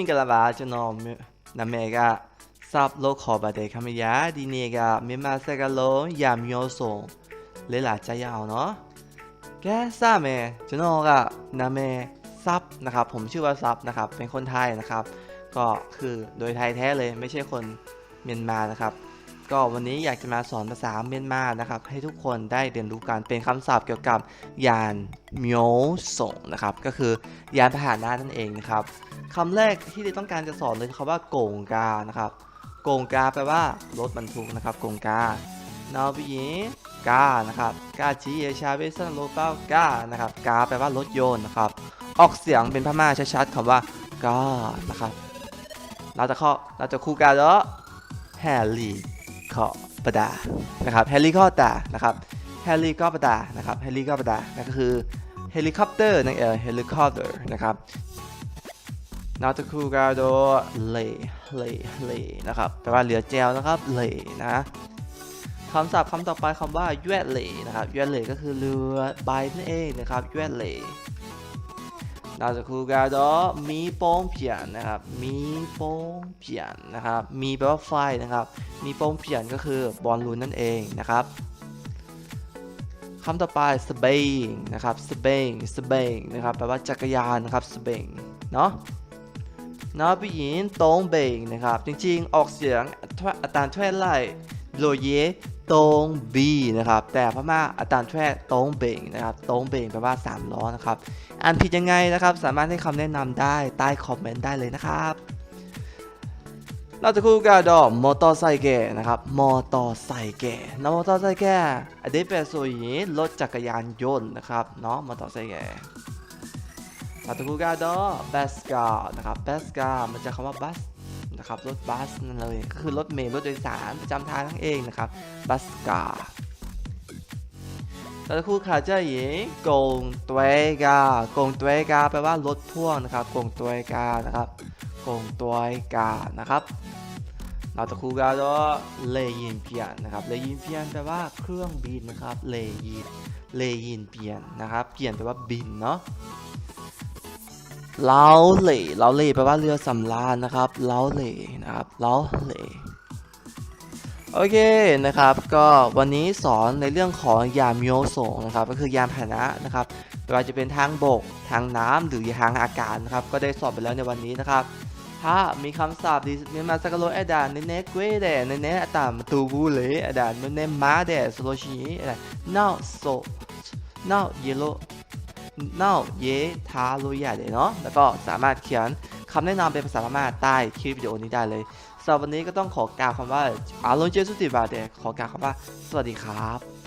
င်္ဂလာပါကျွန်တော်နာမည်က Sub လို့ခေါ်ပါတယ်ခင်ဗျာဒီနေ့ကမြန်မာစကားလုံးရာမျိုးစုံလေ့လာကြရအောင်เนาะကဲစမယ်ကျွန်တော်ကနာမည် Sub นะครับผมชื่อว่า Sub นะครับเป็นคนไทยนะครับ ก็คือโดยไทยแท้เลยไม่ใช่คนเมียนมานะครับ ก็วันนี้อยากจะมาสอนภาษาเมียนมานะครับให้ทุกคนได้เรียนรู้กันเป็นคำศัพท์เกี่ยวกับยานเมียวส่งนะครับก็คือยานพาหนะนั่นเองนะครับคำแรกที่เราต้องการจะสอนเลยคือคำว่าโกงกานะครับโกงกาแปลว่ารถบรรทุกนะครับโกงกานาวิญกานะครับกาจีเอชาเวสันโลเป้ากานะครับกาแปลว่ารถยนต์นะครับออกเสียงเป็นพม่าชัดๆคำว่ากานะครับเราจะเข้าเราจะคู่กันแล้วแฮร์รี่ คอปดานะครับแฮร์รี่คอปดานะครับแฮร์รี่คอปดานะครับแฮร์รี่คอปดานั่นก็คือเฮลิคอปเตอร์นั่นเองเฮลิคอปเตอร์นะครับเราจะคูกันโดเลเลเลนะครับแปลว่าเรือแจวนะครับเลนะคำศัพท์คำต่อไปคำว่าแยวดเลนะครับแยวดเลก็คือเรือใบนั่นเองนะครับแยวดเล เราจะคู่กันดอมีโป้งเพียนนะครับมีโป้งเพียนนะครับมีแปลว่าไฟนะครับ มีโป้งเพียนก็คือบอลลูนนั่นเองนะครับคำต่อไปสเปงนะครับสเปงสเปงนะครับแปลว่าจักรยานนะครับสเปงเนาะเนาะผู้หญิงตงเบงนะครับ จริงๆ ออกเสียงอัตราแทวนไล่โลเยตงบีนะครับ แต่พม่าอัตราแทวนตงเบงนะครับตงเบงแปลว่าสามล้อนะครับ อ่านผิดยังไงนะครับ สามารถให้คำแนะนำได้ใต้คอมเมนต์ได้เลยนะครับเราจะคู่กันดอมอเตอร์ไซค์แก่นะครับมอเตอร์ไซค์แก่นะมอเตอร์ไซค์แก่อันนี้เป็นส่วนนี้รถจักรยานยนต์นะครับเนาะมอเตอร์ไซค์แก่เราจะคู่กันดอบัสกานะครับบัสกามันจะคำว่าบัสนะครับรถบัสนั่นเลยก็คือรถเมล์รถโดยสารประจำทางนั่นเองนะครับบัสกา เราจะคู่ขาเจ้าหญิงกงตัวกากงตัวกาแปลว่ารถพ่วงนะครับกงตัวกานะครับกงตัวกานะครับเราจะคู่กันด้วยเลยินเปียนนะครับเลยินเปียนแปลว่าเครื่องบินนะครับเลยินเลยินเปียนนะครับเปลี่ยนแปลว่าบินเนาะเล้าเหล่เล้าเหล่แปลว่าเรือสำราญนะครับเล้าเหล่นะครับเล้าเหล่ โอเคนะครับ ก็วันนี้สอนในเรื่องของยานมิโอโซนะครับ ก็คือยานพาหนะนะครับไม่ว่าจะเป็นทางบก ทางน้ำหรือทางอากาศนะครับ ก็ได้สอนไปแล้วในวันนี้นะครับ ถ้ามีคำศัพท์ดิเมียนมาสกโลเอดานเนเนกเวเดเนเนอตามตูบูเลอดานเนเนมาเดสโลชีอดานนาโซนาเยโลนาเยทาโลยาเดเนาะแล้วก็สามารถเขียนคำแนะนำเป็นภาษาพม่าใต้คลิปวิดีโอนี้ได้เลยำหรับวันนี้ก็ต้องขอกล่าวคำว่าอาลงเจสุติบาเดขอกล่าวคำว่า สวัสดีครับ